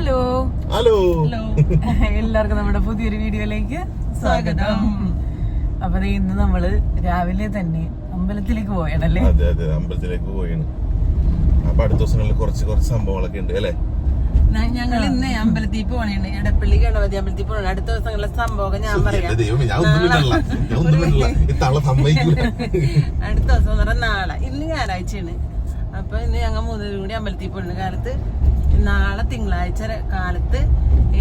Hello hello എല്ലാവർക്കും നമ്മുടെ പുതിയൊരു വീഡിയോയിലേക്ക് സ്വാഗതം. അപ്പൊ ഇന്ന് നമ്മൾ രാവിലെ തന്നെ അമ്പലത്തിലേക്ക് പോയണല്ലേ അതെ അതെ അമ്പലത്തിലേക്ക് പോയാണ് അപ്പൊ അടുത്ത ദിവസങ്ങളിൽ കുറച്ച് കുറച്ച് സംഭവങ്ങളൊക്കെ ഉണ്ട് അല്ലേ? ഞങ്ങൾ ഇന്ന് അമ്പലത്തിൽ പോണേണ് ഇടപ്പള്ളി ഗണപതി അമ്പലത്തിൽ പോണേ അടുത്ത ദിവസങ്ങളിലെ സംഭവം ഞാൻ പറയാം. അടുത്ത ദിവസം എന്ന് പറഞ്ഞാൽ നാളെ. ഇന്ന് ഞായറാഴ്ചയാണ്. അപ്പൊ ഇന്ന് ഞങ്ങൾ മൂന്നുപേരും കൂടി അമ്പലത്തിൽ പോണ കാലത്ത് നാളെ തിങ്കളാഴ്ച കാലത്ത്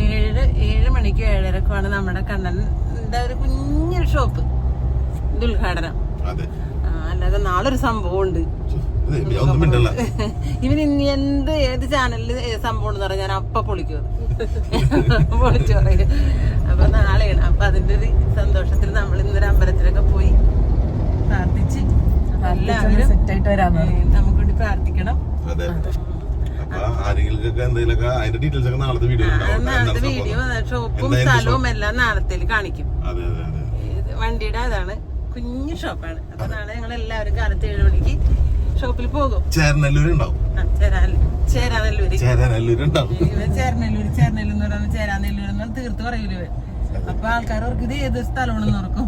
ഏഴ് ഏഴ് മണിക്ക് ഏഴരക്കാണ് നമ്മുടെ കണ്ണന്റെ ഒരു കുഞ്ഞൊരു ഷോപ്പ്. ഇത് ഉദ്ഘാടനം. അതെ. അല്ലാതെ നാളെ ഒരു സംഭവം ഉണ്ട് ഇവൻ ഇനി എന്ത് ഏത് ചാനലിൽ സംഭവം എന്ന് പറഞ്ഞാൽ ഞാൻ അപ്പ പൊളിക്കും. പൊളിച്ചു പറയും. അപ്പൊ നാളെയാണ്. അപ്പൊ അതിന്റെ ഒരു സന്തോഷത്തിൽ നമ്മൾ ഇന്നൊരു അമ്പലത്തിലൊക്കെ പോയി പ്രാർത്ഥിച്ച് എല്ലാവരും നമുക്ക് വേണ്ടി പ്രാർത്ഥിക്കണം. അതെ. അപ്പൊ ആരെങ്കിലും എന്തെങ്കിലുമൊക്കെ അതിന്റെ ഡീറ്റെയിൽസ് ഒക്കെ നാളത്തെ വീഡിയോ നാളത്തെ വീഡിയോ ഷോപ്പും സ്ഥലവും എല്ലാം നാളത്തേൽ കാണിക്കും. അതെ അതെ അതെ. വണ്ടിയുടെ അതാണ് കുഞ്ഞു ഷോപ്പാണ് അപ്പൊ നാളെ ഞങ്ങൾ എല്ലാവരും കാലത്ത് ഏഴ് മണിക്ക് ഷോപ്പിൽ പോകും. ചേരനല്ലൂര് ഉണ്ടാവും. ചേരാനല്ലൂര്. ചേരനല്ലൂര് ഉണ്ടാവും. ഇവൻ ചേർനെല്ലൂര് ചേർനെല്ലൂർ എന്ന് പറയുമ്പോൾ ചേരാനല്ലൂർ എന്ന് തീർത്ത് പറയൂല ഇവൻ അപ്പൊ ആൾക്കാർ ഓർക്ക് ഇത് ഏത് സ്ഥലമാണെന്ന് ഓർക്കും.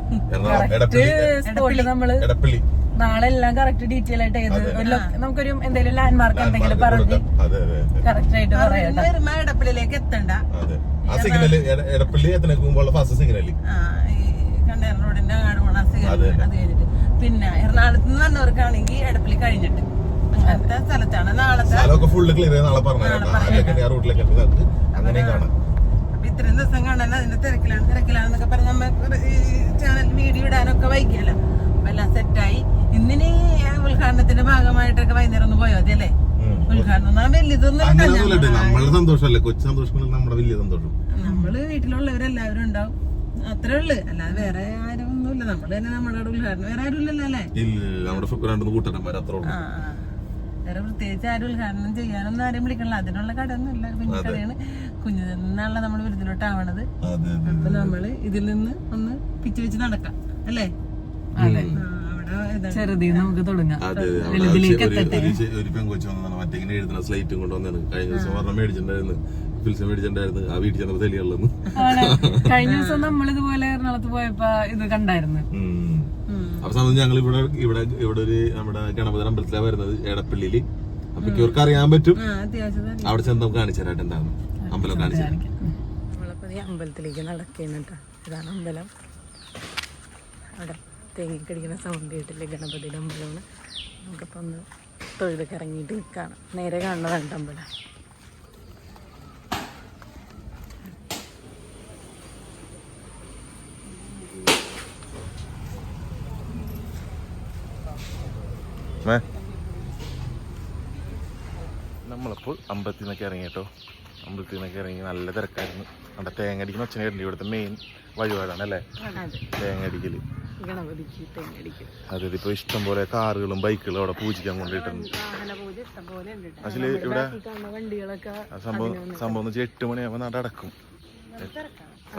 നമ്മൾ എടപ്പള്ളി. നാളെ എല്ലാം കറക്റ്റ് ഡീറ്റെയിൽ ആയിട്ട് ഏത് നമുക്കൊരു എന്തെങ്കിലും ലാൻഡ് മാർക്ക് എന്തെങ്കിലും പറഞ്ഞ് കറക്റ്റ് ആയിട്ട് പറയാം എടപ്പള്ളിയിലേക്ക് എത്തണ്ട. അതെ. ആ സിഗ്നൽ എടപ്പള്ളി ഫസ്റ്റ് റോഡിന്റെ അങ്ങാട് പോണ സിഗ്നൽ അത് കഴിഞ്ഞിട്ട്. പിന്നെ എറണാകുളത്ത് നിന്ന് വന്നവർക്കാണെങ്കിൽ എടപ്പള്ളി കഴിഞ്ഞിട്ട്. അങ്ങനത്തെ സ്ഥലത്താണ്. നാളത്തെ സ്ഥലമൊക്കെ ഫുള്ള് ക്ലിയർ നാളെ പറഞ്ഞു റൂട്ടിലേക്ക് കാണാം. ഇത്രയും ദിവസം കാണാൻ അതിന്റെ തിരക്കിലാണ് തിരക്കിലാണെന്നൊക്കെ പറഞ്ഞ് നമ്മൾ ഈ ചാനൽ വീഡിയോ ഇടാനൊക്കെ വൈകിയല്ലോ. അപ്പൊ എല്ലാം സെറ്റായി ഇന്നിനി ഉദ്ഘാടനത്തിന്റെ ഭാഗമായിട്ടൊക്കെ വൈകുന്നേരം ഒന്ന് പോയോ അതെ അല്ലേ. ഉദ്ഘാടനം. സന്തോഷമല്ലേ? കൊച്ചു സന്തോഷങ്ങൾ നമ്മുടെ വലിയ സന്തോഷം. നമ്മൾ വീട്ടിലുള്ളവരെല്ലാവരും ഉണ്ടാവും. അത്രേ ഉള്ളു. അല്ലാതെ വേറെ ആരും ഒന്നുമില്ല. നമ്മൾ തന്നെ നമ്മുടെ ഉദ്ഘാടനം. വേറെ ആരും ഇല്ലല്ലോ അല്ലേ. വേറെ പ്രത്യേകിച്ച് ആരും ഉദ്ഘാടനം ചെയ്യാനൊന്നും ആരും വിളിക്കണില്ല. അതിനുള്ള കടയൊന്നും പിന്നെ കടയാണ്. കുഞ്ഞു നിന്നാണല്ലോ നമ്മൾ വിരുദ്ധിലോട്ടാവണത് അപ്പൊ നമ്മൾ ഇതിൽ നിന്ന് ഒന്ന് പിച്ചു വെച്ച് നടക്കാം. അല്ലേ? അതെ. ചെറുതിൽ നമുക്ക് തുടങ്ങാം. അതെ. അവിടെ ഒരു പെങ്കൊച്ചു വന്നതാണ് മറ്റേ ഇങ്ങനെ എഴുതുന്ന സ്ലൈറ്റും കൊണ്ടുവന്നാണ്. കഴിഞ്ഞ ദിവസം പറഞ്ഞ മേടിച്ചിട്ടുണ്ടായിരുന്നു. ഫിൽസ് മേടിച്ചിട്ടുണ്ടായിരുന്നു. ആ വീട്ടിൽ ചെന്നപ്പോ തെളിയുള്ളൂ. കഴിഞ്ഞ ദിവസം നമ്മൾ ഇതുപോലെ എറണാകുളത്ത് പോയപ്പോ ഇത് കണ്ടായിരുന്നു. അപ്പൊ സമയത്ത് ഞങ്ങൾ ഇവിടെ ഇവിടെ ഇവിടെ ഒരു നമ്മുടെ ഗണപതി അമ്പലത്തിലാണ് വരുന്നത് എടപ്പള്ളിയിൽ അപ്പൊ ഇവർക്ക് അറിയാൻ പറ്റും. ആ അത്യാവശ്യം തന്നെ. അവിടെ ചെന്ന് നമുക്ക് കാണിച്ചു തരാട്ട് എന്താണ്. അമ്പലം കാണിച്ചു അമ്പലത്തിലേക്ക് നടക്കുന്നുണ്ടോ ഇതാണ് അമ്പലം. അവിടെ തേങ്ങിക്കടിക്കുന്ന സൗണ്ട് കേട്ടില്ലേ ഗണപതിയുടെ അമ്പലമാണ് നമുക്കിപ്പോൾ ഒന്ന് തൊഴിലൊക്കെ ഇറങ്ങിയിട്ട് കാണാം നേരെ കാണുന്നതാണ് അമ്പലം? നമ്മളിപ്പോൾ അമ്പലത്തിൽ നിന്നൊക്കെ ഇറങ്ങി കേട്ടോ അമ്പലത്തിൽ നിന്നൊക്കെ ഇറങ്ങി നല്ല തിരക്കായിരുന്നു. അവിടെ തേങ്ങടിക്കുന്ന ഒച്ചനെ കണ്ടി ഇവിടുത്തെ മെയിൻ വഴിപാടാണ് അല്ലേ തേങ്ങ തേങ്ങടിക്കൽ ഗണപതിക്ക് തേങ്ങടിക്കും ഇഷ്ടം പോലെ കാറുകളും ബൈക്കുകളും അവിടെ പൂജിക്കാൻ കൊണ്ടിട്ടുണ്ട്. അതിൽ ഇഷ്ടം പോലെ ഉണ്ട് ട്ടോ. ഇവിടെ സംഭവം സംഭവം വെച്ചാൽ എട്ട് മണിയാകുമ്പോ നട അടക്കും.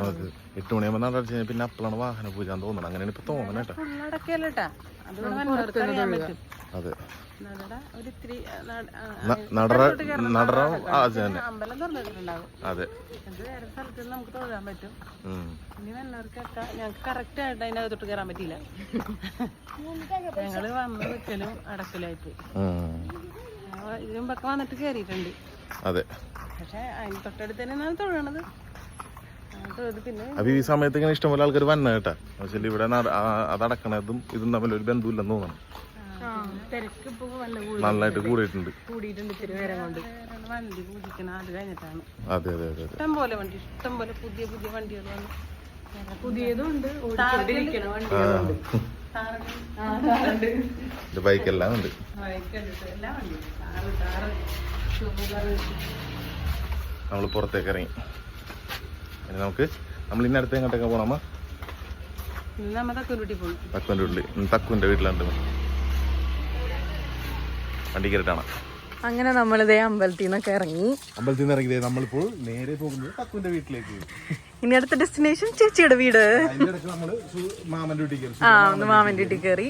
അത് എട്ട് മണിയാകുമ്പോ നട അടച്ചു കഴിഞ്ഞാൽ പിന്നെ അപ്പളാണ് വാഹന പൂജ തോന്നണം അങ്ങനെയാണ് ഇപ്പൊ തോന്നണം കേട്ടോ. ഫുള്ളടക്കല്ല കേട്ടാ അത്. നടറ അത് തന്നെ. അതെ. നമുക്ക് തൊഴാൻ പറ്റും. ഇനി വന്നവർക്കൊക്കെ ഞങ്ങൾക്ക് കറക്റ്റ് ആയിട്ട് അതിന്റെ അകത്തോട്ട് കയറാൻ പറ്റിയില്ല. ഞങ്ങൾ വന്ന് നിൽക്കലും അടക്കലായിട്ട് ഉം. വന്നിട്ട് കയറിയിട്ടുണ്ട്. അതെ. പക്ഷെ അതിന് തൊട്ടടുത്ത് തന്നെയാണ് തൊഴണത്. അപ്പൊ ഈ സമയത്ത് ഇങ്ങനെ ഇഷ്ടംപോലെ ആൾക്കാർ വന്ന കേട്ടാ. പക്ഷേ ഇവിടെ അടക്കണതും ഇതും തമ്മിൽ ഒരു ബന്ധമില്ലെന്ന് തോന്നണം തിരക്ക് ഇപ്പൊ നല്ല നന്നായിട്ട് കൂടിയിട്ടുണ്ട്. കൂടിയിട്ടുണ്ട് ഇത്തിരി നേരം കൊണ്ട്. വണ്ടി പൂജിക്കണം അത് കഴിഞ്ഞിട്ടാണ്. അതെ അതെ അതെ അതെ. ഇഷ്ടം പോലെ വണ്ടി ഇഷ്ടം പോലെ പുതിയ പുതിയ വണ്ടികൾ വന്നു. ഓടിക്കൊണ്ടിരിക്കണ വണ്ടികളുണ്ട് ഇത് ബൈക്കെല്ലാം ഉണ്ട്. നമ്മൾ പുറത്തേക്ക് ഇറങ്ങി. ഇനി നമുക്ക് നമ്മൾ ഇന്ന അടുത്ത് എങ്ങോട്ടൊക്കെ പോണമ്മ തക്കുവിന്റെ വീട്ടിലുണ്ട്. വണ്ടി കയറിട്ടാണ് അങ്ങനെ നമ്മളിതേ അമ്പലത്തിൽ നിന്നൊക്കെ ഇറങ്ങി. അമ്പലത്തിൽ നിന്ന് നമ്മൾ നമ്മളിപ്പോൾ നേരെ പോകുന്നത് തക്കുവിന്റെ വീട്ടിലേക്ക്. ഇനി അടുത്ത ഡെസ്റ്റിനേഷൻ ചേച്ചിയുടെ വീട്. വീട്ടിൽ ആ ഒന്ന് മാമന്റെ വീട്ടിൽ കയറി.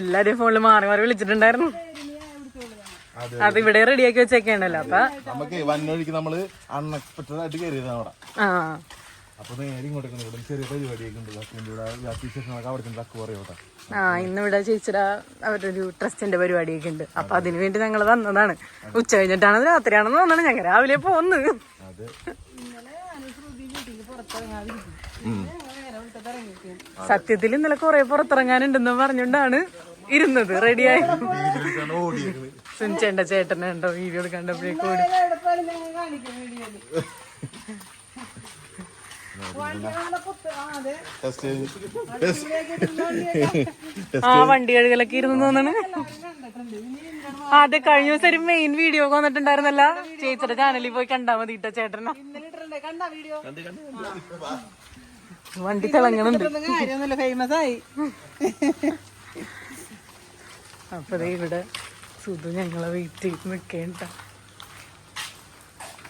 എല്ലാരും ഫോണിൽ മാറി മാറി വിളിച്ചിട്ടുണ്ടായിരുന്നു. അത് ഇവിടെ റെഡിയാക്കി വെച്ചേക്കണ്ടല്ലോ. അപ്പൊ നമുക്ക് വന്നൊഴിക്ക് നമ്മൾ അൺഎക്സ്പെക്ടഡ് ആയിട്ട് കയറിയതാണ് അവിടെ. ആ. അപ്പൊ നേരെ ഇങ്ങോട്ട് ഇവിടെ ചെറിയ പരിപാടിയൊക്കെ ഉണ്ട് ഹസ്ബൻഡ് ഇവിടെ വിശേഷങ്ങളൊക്കെ അവിടെ ചെന്ന് തക്ക് പറയോട്ടെ ആ ഇന്ന് ഇവിടെ ചേച്ചിയുടെ അവരൊരു ട്രസ്റ്റിന്റെ പരിപാടിയൊക്കെ ഉണ്ട്. അപ്പൊ അതിനു വേണ്ടി ഞങ്ങൾ വന്നതാണ്. ഉച്ച കഴിഞ്ഞിട്ടാണ് രാത്രിയാണെന്ന് വന്നാണ് ഞങ്ങൾ രാവിലെ പോന്ന്. അത്. സത്യത്തിൽ ഇന്നലെ കൊറേ പുറത്തിറങ്ങാനുണ്ടെന്ന് പറഞ്ഞുകൊണ്ടാണ് ഇരുന്നത്. റെഡിയായി സുനിച്ചേണ്ട ചേട്ടനെ ഉണ്ടോ വീഡിയോ കണ്ടപ്പോഴേക്കും ഓടി. ടെസ്റ്റ് ആ വണ്ടി കഴുകലൊക്കെ ഇരുന്ന് തോന്നണ്. അതെ കഴിഞ്ഞ ദിവസം ഒരു മെയിൻ വീഡിയോ വന്നിട്ടുണ്ടായിരുന്നല്ല. ചേച്ചിയുടെ ചാനലിൽ പോയി കണ്ടാ മതി ഇട്ട ചേട്ടന. വണ്ടി തിളങ്ങണുണ്ട്. ഫേമസ് ആയി അപ്പൊ ഇവിടെ സുധു ഞങ്ങളെ വെയിറ്റ് ചെയ്ത് നിക്കേണ്ട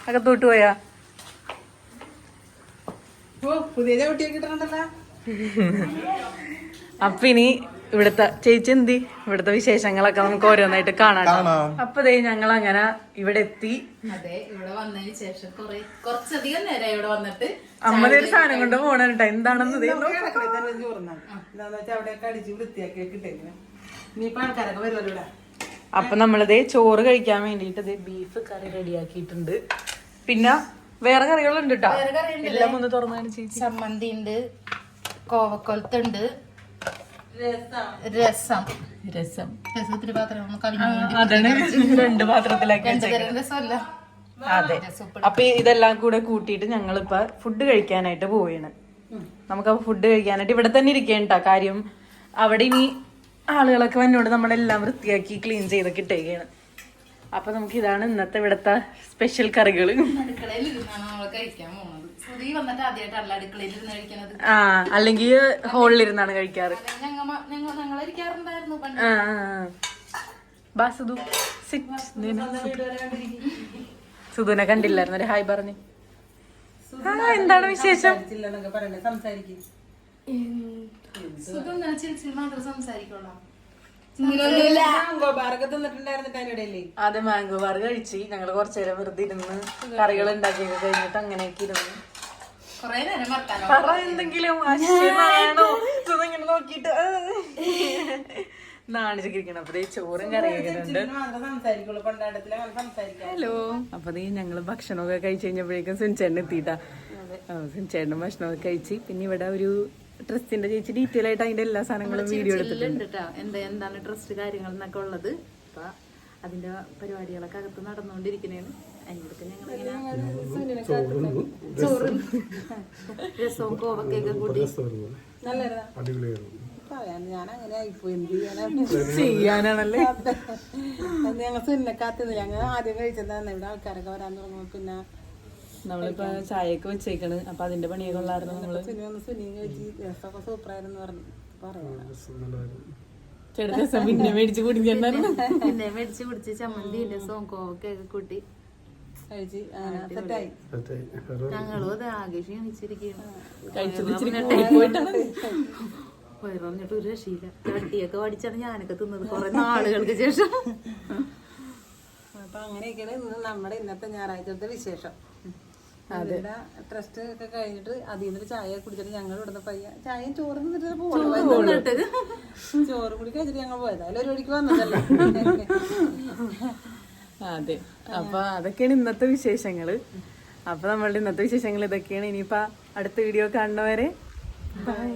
അകത്തോട്ട് പോയാ? അപ്പൊ ഇനി ഇവിടുത്തെ ചേച്ചി എന്തി? ഇവിടുത്തെ വിശേഷങ്ങളൊക്കെ നമുക്ക് ഓരോന്നായിട്ട് കാണാം. അപ്പൊ ദേ ഞങ്ങൾ അങ്ങനെ ഇവിടെ എത്തി. അതെ ഇവിടെ വന്നതിന് ശേഷം കുറെ കുറച്ചധികം നേരം ഇവിടെ വന്നിട്ട് അമ്മ ഒരു സാധനം കൊണ്ട് പോണേട്ടാ എന്താണെന്ന് ദേ നോ- കിടക്കണേ തന്നെ ചോറുന്നാണ് അവിടെയൊക്കെ അടിച്ച് വൃത്തിയാക്കി കിട്ടിങ്ങനെ ഇനിയിപ്പോ ആൾക്കാരൊക്കെ വരുമല്ലോ ഇവിടെ. അപ്പൊ നമ്മളിതേ ചോറ് കഴിക്കാൻ വേണ്ടിട്ട് ദേ ബീഫ് കറി റെഡിയാക്കിയിട്ടുണ്ട് പിന്നെ വേറെ കറികളുണ്ട് കേട്ടോ എല്ലാം ഒന്ന് തുറന്നാണ് ചേച്ചി. ചമ്മന്തി ഉണ്ട് കോവക്കൊലത്തുണ്ട് രസം. രസം. രസത്തിന് പാത്രം അതാണ് രണ്ട് പാത്രത്തിലാക്കി വെച്ചേക്കുന്നത്. രസമല്ല. അതെ. അപ്പൊ ഇതെല്ലാം കൂടെ കൂട്ടിയിട്ട് ഞങ്ങളിപ്പോ ഫുഡ് കഴിക്കാനായിട്ട് പോവുകയാണ് നമുക്ക് ഫുഡ് കഴിക്കാനായിട്ട് ഇവിടെ തന്നെ ഇരിക്കേണ്ട കാര്യം അവിടെ ഇനി ആളുകളൊക്കെ വന്നോട് നമ്മളെല്ലാം വൃത്തിയാക്കി ക്ലീൻ ചെയ്തൊക്കെ ഇട്ടേക്കാണ്. അപ്പൊ നമുക്ക് ഇതാണ് ഇന്നത്തെ ഇവിടത്തെ സ്പെഷ്യൽ കറികൾ ആ അല്ലെങ്കിൽ ഹോളിലിരുന്നാണ് കഴിക്കാറ്. സുധുനെ കണ്ടില്ലായിരുന്നു ഒരു ഹായ് പറഞ്ഞു. ആ എന്താണ് വിശേഷം? സംസാരിക്കും. ചിരിച്ചിൽ മാത്രം സംസാരിക്കോളാം തിന്നിട്ടുണ്ടായിരുന്നിട്ട് ആദ്യം മാംഗോ ബാർ കഴിച്ച്. ഞങ്ങൾ കുറച്ചു നേരം വെറുതെ ഇരുന്ന് കറികൾ ഉണ്ടാക്കിയൊക്കെ കഴിഞ്ഞിട്ട് അങ്ങനെയൊക്കെ ഇരുന്നു. കൊറേ നേരം പറ എന്തെങ്കിലും ഇങ്ങനെ നോക്കിയിട്ട് നാണിച്ചിരിക്കണം അപ്പൊ ചോറും കൊണ്ടാടത്തിൽ ഹലോ. അപ്പൊ നീ ഞങ്ങൾ ഭക്ഷണമൊക്കെ കഴിച്ചു കഴിഞ്ഞപ്പോഴേക്കും സുനിച്ചേട്ടൻ എത്തിയിട്ടാ സുനിച്ചേട്ടനും ഭക്ഷണമൊക്കെ കഴിച്ച്. പിന്നെ ഇവിടെ ഒരു ഡ്രസ്സിന്റെ ചേച്ചി ഡീറ്റെയിൽ ആയിട്ട് അതിന്റെ എല്ലാ സാധനങ്ങളും വീഡിയോ എടുത്തിട്ടുണ്ട്. ഉണ്ട് കേട്ടോ എന്താ എന്താണ് ഡ്രസ് കാര്യങ്ങൾ എന്നൊക്കെ ഉള്ളത്? അപ്പൊ അതിന്റെ പരിപാടികളൊക്കെ അകത്ത് നടന്നുകൊണ്ടിരിക്കുന്നതാണ് ചോറും രസവും കോവക്കയൊക്കെ കൂട്ടി ചെയ്യാനാണല്ലേ? ഞങ്ങൾ സുന്നെ കാത്തുനിന്ന് ഞങ്ങൾ ആദ്യം കഴിച്ചതാണ് ഇവിടെ ആൾക്കാരൊക്കെ വരാൻ തുടങ്ങുമ്പോൾ പിന്നെ നമ്മളിപ്പോ ചായയൊക്കെ വെച്ചേക്കണ്. അപ്പൊ അതിന്റെ പണിയൊക്കെ ഉള്ളായിരുന്നു നമ്മൾ. സൂപ്പറായിരുന്നു പറഞ്ഞു പിന്നെ മേടിച്ച് കുടിക്കണ്ടായിരുന്നു പിന്നെ മേടിച്ച് കുടിച്ച് ചമ്മന്തി രസവും കൂട്ടി. ഞങ്ങളും അത് ആകെ ക്ഷീണിച്ചിരിക്കുകയാണ്. വയറിഞ്ഞിട്ട് ഒരു രക്ഷയില്ല. ചട്ടിയൊക്കെ വടിച്ചാണ് ഞാനൊക്കെ തിന്നത് കുറെ നാളുകൾക്ക് ശേഷം. അപ്പൊ അങ്ങനെയൊക്കെയാണ് നമ്മുടെ ഇന്നത്തെ ഞായറാഴ്ചത്തെ വിശേഷം. ഇവിടെ ട്രസ്റ്റ് ഒക്കെ കഴിഞ്ഞിട്ട് അതിൽ നിന്നൊരു ചായ കുടിച്ചിട്ട് ഞങ്ങൾ ഇവിടുന്ന് പയ്യ ചായയും ചോറും തിന്നിട്ട് പോകുന്നത് ചോറ് കൂടി കഴിച്ചിട്ട് ഞങ്ങൾ പോയത്. അതിൽ ഒരു മണിക്ക് വന്നതല്ലേ? അതെ. അപ്പൊ അതൊക്കെയാണ് ഇന്നത്തെ വിശേഷങ്ങൾ. അപ്പൊ നമ്മളുടെ ഇന്നത്തെ വിശേഷങ്ങൾ ഇതൊക്കെയാണ്. ഇനിയിപ്പോ അടുത്ത വീഡിയോ കാണുന്നവരെ ബൈ